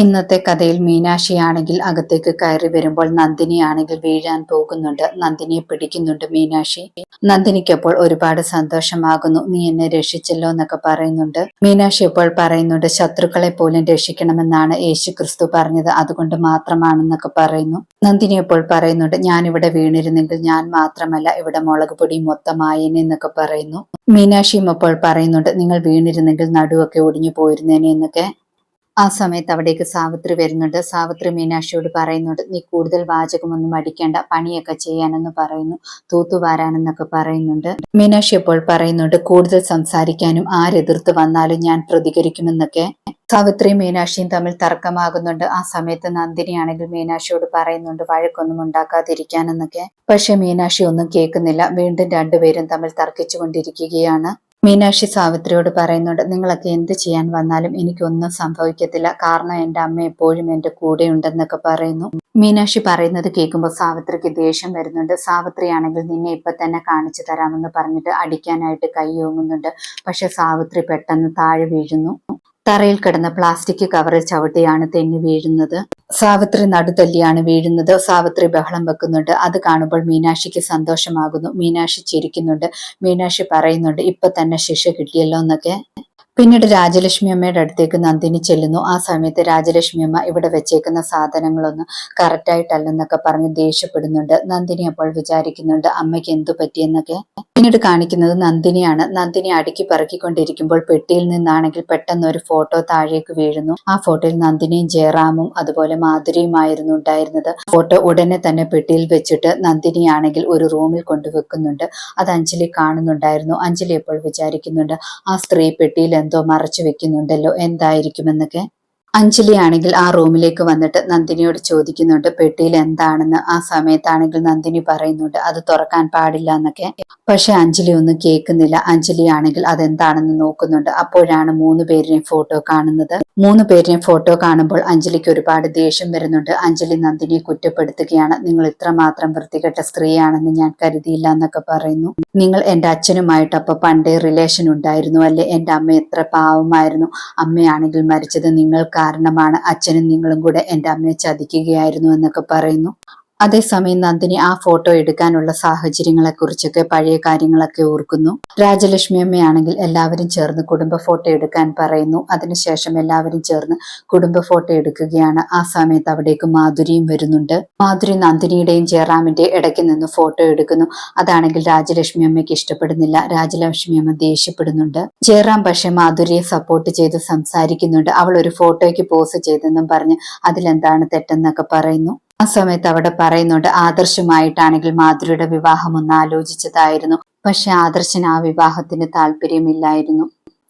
ഇന്നത്തെ കഥയിൽ മീനാക്ഷിയാണെങ്കിൽ അകത്തേക്ക് കയറി വരുമ്പോൾ നന്ദിനിയാണെങ്കിൽ വീഴാൻ പോകുന്നുണ്ട്. നന്ദിനിയെ പിടിക്കുന്നുണ്ട് മീനാക്ഷി. നന്ദിനിക്കപ്പോൾ ഒരുപാട് സന്തോഷമാകുന്നു. നീ എന്നെ രക്ഷിച്ചല്ലോ എന്നൊക്കെ പറയുന്നുണ്ട്. മീനാക്ഷി ഇപ്പോൾ പറയുന്നുണ്ട് ശത്രുക്കളെ പോലും രക്ഷിക്കണമെന്നാണ് യേശു ക്രിസ്തു പറഞ്ഞത്. അതുകൊണ്ട് മാത്രമാണെന്നൊക്കെ പറയുന്നു. നന്ദിനി ഇപ്പോൾ പറയുന്നുണ്ട് ഞാൻ ഇവിടെ വീണിരുന്നെങ്കിൽ ഞാൻ മാത്രമല്ല ഇവിടെ മുളക് പൊടി മൊത്തമായേനെ എന്നൊക്കെ പറയുന്നു. മീനാക്ഷിയും അപ്പോൾ പറയുന്നുണ്ട് നിങ്ങൾ വീണിരുന്നെങ്കിൽ നടുവൊക്കെ ഒടിഞ്ഞു പോയിരുന്നേനെ എന്നൊക്കെ. ആ സമയത്ത് അവിടേക്ക് സാവിത്രി വരുന്നുണ്ട്. സാവിത്രി മീനാക്ഷിയോട് പറയുന്നുണ്ട് നീ കൂടുതൽ വാചകമൊന്നും അടിക്കേണ്ട പണിയൊക്കെ ചെയ്യാനെന്ന് പറയുന്നു തൂത്തുവാരാനെന്നൊക്കെ പറയുന്നുണ്ട്. മീനാക്ഷി അപ്പോൾ പറയുന്നുണ്ട് കൂടുതൽ സംസാരിക്കാനും ആരെതിർത്ത് വന്നാലും ഞാൻ പ്രതികരിക്കുമെന്നൊക്കെ. സാവിത്രിയും മീനാക്ഷിയും തമ്മിൽ തർക്കമാകുന്നുണ്ട്. ആ സമയത്ത് നന്ദിനിയാണെങ്കിൽ മീനാക്ഷിയോട് പറയുന്നുണ്ട് വഴക്കൊന്നും ഉണ്ടാക്കാതിരിക്കാനെന്നൊക്കെ. പക്ഷെ മീനാക്ഷി ഒന്നും കേൾക്കുന്നില്ല. വീണ്ടും രണ്ടുപേരും തമ്മിൽ തർക്കിച്ചുകൊണ്ടിരിക്കുകയാണ്. മീനാക്ഷി സാവിത്രിയോട് പറയുന്നുണ്ട് നിങ്ങളൊക്കെ എന്ത് ചെയ്യാൻ വന്നാലും എനിക്കൊന്നും സംഭവിക്കത്തില്ല. കാരണം എന്റെ അമ്മ എപ്പോഴും എന്റെ കൂടെ ഉണ്ടെന്നൊക്കെ പറയുന്നു. മീനാക്ഷി പറയുന്നത് കേൾക്കുമ്പോൾ സാവിത്രിക്ക് ദേഷ്യം വരുന്നുണ്ട്. സാവിത്രിയാണെങ്കിൽ നിന്നെ ഇപ്പൊ തന്നെ കാണിച്ചു തരാമെന്ന് പറഞ്ഞിട്ട് അടിക്കാനായിട്ട് കൈ ഓങ്ങുന്നുണ്ട്. പക്ഷെ സാവിത്രി പെട്ടെന്ന് താഴെ വീഴുന്നു. തറയിൽ കിടന്ന പ്ലാസ്റ്റിക് കവറിൽ ചവിട്ടിയാണ് തെന്നി വീഴുന്നത്. സാവിത്രി നടുതല്ലിയാണ് വീഴുന്നത്. സാവിത്രി ബഹളം വെക്കുന്നുണ്ട്. അത് കാണുമ്പോൾ മീനാക്ഷിക്ക് സന്തോഷമാകുന്നു. മീനാക്ഷി ചിരിക്കുന്നുണ്ട്. മീനാക്ഷി പറയുന്നുണ്ട് ഇപ്പൊ തന്നെ ശിക്ഷ കിട്ടിയല്ലോ എന്നൊക്കെ. പിന്നീട് രാജലക്ഷ്മി അമ്മയുടെ അടുത്തേക്ക് നന്ദിനി ചെല്ലുന്നു. ആ സമയത്ത് രാജലക്ഷ്മി അമ്മ ഇവിടെ വെച്ചേക്കുന്ന സാധനങ്ങളൊന്നും കറക്റ്റായിട്ടല്ലെന്നൊക്കെ പറഞ്ഞ് ദേഷ്യപ്പെടുന്നുണ്ട്. നന്ദിനി അപ്പോൾ വിചാരിക്കുന്നുണ്ട് അമ്മയ്ക്ക് എന്തു പറ്റിയെന്നൊക്കെ പിന്നീട് കാണിക്കുന്നത് നന്ദിനിയാണ്. നന്ദിനി അടുക്കി പറക്കിക്കൊണ്ടിരിക്കുമ്പോൾ പെട്ടിയിൽ നിന്നാണെങ്കിൽ പെട്ടെന്ന് ഒരു ഫോട്ടോ താഴേക്ക് വീഴുന്നു. ആ ഫോട്ടോയിൽ നന്ദിനിയും ജയറാമും അതുപോലെ മാധുരിയുമായിരുന്നു ഉണ്ടായിരുന്നത്. ഫോട്ടോ ഉടനെ തന്നെ പെട്ടിയിൽ വെച്ചിട്ട് നന്ദിനിയാണെങ്കിൽ ഒരു റൂമിൽ കൊണ്ടുവെക്കുന്നുണ്ട് അത് അഞ്ജലി കാണുന്നുണ്ടായിരുന്നു. അഞ്ജലി അപ്പോൾ വിചാരിക്കുന്നുണ്ട് ആ സ്ത്രീ പെട്ടിയിൽ എന്തോ മറച്ചു വെക്കുന്നുണ്ടല്ലോ എന്തായിരിക്കുമെന്നൊക്കെ. അഞ്ജലി ആണെങ്കിൽ ആ റൂമിലേക്ക് വന്നിട്ട് നന്ദിനിയോട് ചോദിക്കുന്നുണ്ട് പെട്ടിയിൽ എന്താണെന്ന്? ആ സമയത്താണെങ്കിൽ നന്ദിനി പറയുന്നുണ്ട് അത് തുറക്കാൻ പാടില്ല എന്നൊക്കെ. പക്ഷെ അഞ്ജലി ഒന്നും കേൾക്കുന്നില്ല. അഞ്ജലി ആണെങ്കിൽ അതെന്താണെന്ന് നോക്കുന്നുണ്ട്. അപ്പോഴാണ് മൂന്ന് പേരിനെ ഫോട്ടോ കാണുന്നത്. മൂന്ന് പേരിനെ ഫോട്ടോ കാണുമ്പോൾ അഞ്ജലിക്ക് ഒരുപാട് ദേഷ്യം വരുന്നുണ്ട്. അഞ്ജലി നന്ദിനിയെ കുറ്റപ്പെടുത്തുകയാണ്. നിങ്ങൾ ഇത്രമാത്രം വൃത്തികെട്ട സ്ത്രീയാണെന്ന് ഞാൻ കരുതിയില്ല എന്നൊക്കെ പറയുന്നു. നിങ്ങൾ എന്റെ അച്ഛനുമായിട്ട് അപ്പോൾ പണ്ടേ റിലേഷൻ ഉണ്ടായിരുന്നു അല്ലെ? എന്റെ അമ്മ എത്ര പാവമായിരുന്നു. അമ്മയാണെങ്കിൽ മരിച്ചത് നിങ്ങൾ കാരണമാണ്. അച്ഛനും നിങ്ങളും കൂടെ എന്റെ അമ്മയെ ചതിക്കുകയായിരുന്നു എന്നൊക്കെ പറയുന്നു. അതേസമയം നന്ദിനി ആ ഫോട്ടോ എടുക്കാനുള്ള സാഹചര്യങ്ങളെ കുറിച്ചൊക്കെ പഴയ കാര്യങ്ങളൊക്കെ ഓർക്കുന്നു. രാജലക്ഷ്മി അമ്മയാണെങ്കിൽ എല്ലാവരും ചേർന്ന് കുടുംബ ഫോട്ടോ എടുക്കാൻ പറയുന്നു. അതിനുശേഷം എല്ലാവരും ചേർന്ന് കുടുംബ ഫോട്ടോ എടുക്കുകയാണ്. ആ സമയത്ത് അവിടേക്ക് മാധുരിയും വരുന്നുണ്ട്. മാധുരി നന്ദിനിയുടെയും ജയറാമിന്റെ ഇടയ്ക്ക് നിന്ന് ഫോട്ടോ എടുക്കുന്നു. അതാണെങ്കിൽ രാജലക്ഷ്മി അമ്മയ്ക്ക് ഇഷ്ടപ്പെടുന്നില്ല. രാജലക്ഷ്മി അമ്മ ദേഷ്യപ്പെടുന്നുണ്ട്. ജയറാം പക്ഷെ മാധുരിയെ സപ്പോർട്ട് ചെയ്ത് സംസാരിക്കുന്നുണ്ട്. അവൾ ഒരു ഫോട്ടോയ്ക്ക് പോസ് ചെയ്തെന്നും പറഞ്ഞ് അതിലെന്താണ് തെറ്റെന്നൊക്കെ പറയുന്നു. ആ സമയത്ത് അവിടെ പറയുന്നുണ്ട് ആദർശമായിട്ടാണെങ്കിൽ മാധുരിയുടെ വിവാഹം ഒന്ന് ആലോചിച്ചതായിരുന്നു. പക്ഷെ ആദർശന് ആ വിവാഹത്തിന് താല്പര്യമില്ലായിരുന്നു.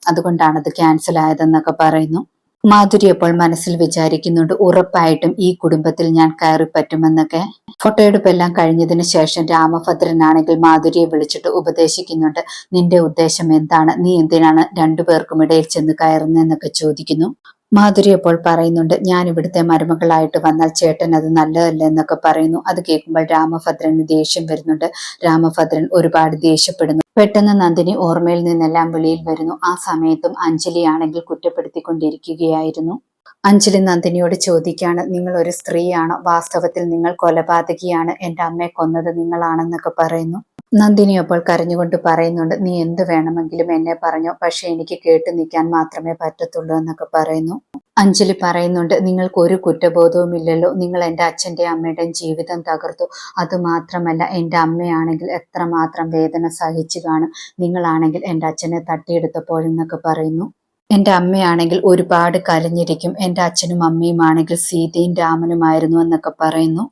അതുകൊണ്ടാണ് അത് ക്യാൻസൽ ആയതെന്നൊക്കെ പറയുന്നു. മാധുരി അപ്പോൾ മനസ്സിൽ വിചാരിക്കുന്നുണ്ട് ഉറപ്പായിട്ടും ഈ കുടുംബത്തിൽ ഞാൻ കയറി പറ്റുമെന്നൊക്കെ. ഫോട്ടോ എടുപ്പെല്ലാം കഴിഞ്ഞതിന് ശേഷം രാമഭദ്രനാണെങ്കിൽ മാധുരിയെ വിളിച്ചിട്ട് ഉപദേശിക്കുന്നുണ്ട് നിന്റെ ഉദ്ദേശം എന്താണ്? നീ എന്തിനാണ് രണ്ടുപേർക്കും ഇടയിൽ ചെന്ന് കയറുന്നതെന്നൊക്കെ ചോദിക്കുന്നു. മാധുരി അപ്പോൾ പറയുന്നുണ്ട് ഞാൻ ഇവിടുത്തെ മരുമകളായിട്ട് വന്നാൽ ചേട്ടൻ അത് നല്ലതല്ല എന്നൊക്കെ പറയുന്നു. അത് കേൾക്കുമ്പോൾ രാമഭദ്രന് ദേഷ്യം വരുന്നുണ്ട്. രാമഭദ്രൻ ഒരുപാട് ദേഷ്യപ്പെടുന്നു. പെട്ടെന്ന് നന്ദിനി ഓർമ്മയിൽ നിന്നെല്ലാം വെളിയിൽ വരുന്നു. ആ സമയത്തും അഞ്ജലി ആണെങ്കിൽ കുറ്റപ്പെടുത്തിക്കൊണ്ടിരിക്കുകയായിരുന്നു. അഞ്ജലി നന്ദിനിയോട് ചോദിക്കാണ് നിങ്ങൾ ഒരു സ്ത്രീയാണോ? വാസ്തവത്തിൽ നിങ്ങൾ കൊലപാതകിയാണ്. എന്റെ അമ്മയെ കൊന്നത് നിങ്ങളാണെന്നൊക്കെ പറയുന്നു. നന്ദിനി അപ്പോൾ കരഞ്ഞുകൊണ്ട് പറയുന്നുണ്ട് നീ എന്ത് വേണമെങ്കിലും എന്നെ പറഞ്ഞോ പക്ഷെ എനിക്ക് കേട്ട് നിൽക്കാൻ മാത്രമേ പറ്റത്തുള്ളൂ എന്നൊക്കെ പറയുന്നു. അഞ്ജലി പറയുന്നുണ്ട് നിങ്ങൾക്ക് ഒരു കുറ്റബോധവും ഇല്ലല്ലോ. നിങ്ങൾ എന്റെ അച്ഛന്റെ അമ്മയുടെയും ജീവിതം തകർത്തു. അതുമാത്രമല്ല എന്റെ അമ്മയാണെങ്കിൽ എത്രമാത്രം വേദന സഹിച്ചു കാണും. നിങ്ങളാണെങ്കിൽ എന്റെ അച്ഛനെ തട്ടിയെടുത്തപ്പോഴെന്നൊക്കെ പറയുന്നു. എന്റെ അമ്മയാണെങ്കിൽ ഒരുപാട് കരഞ്ഞിരിക്കും. എന്റെ അച്ഛനും അമ്മയും ആണെങ്കിൽ സീതയും രാമനുമായിരുന്നു എന്നൊക്കെ പറയുന്നു.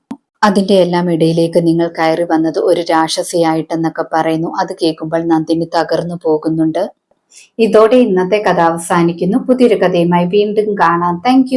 അതിന്റെ എല്ലാം ഇടയിലേക്ക് നിങ്ങൾ കയറി വന്നത് ഒരു രാക്ഷസിയായിട്ടെന്നൊക്കെ പറയുന്നു. അത് കേൾക്കുമ്പോൾ നന്ദിനി തകർന്നു പോകുന്നുണ്ട്. ഇതോടെ ഇന്നത്തെ കഥ അവസാനിക്കുന്നു. പുതിയൊരു കഥയുമായി വീണ്ടും കാണാം. താങ്ക്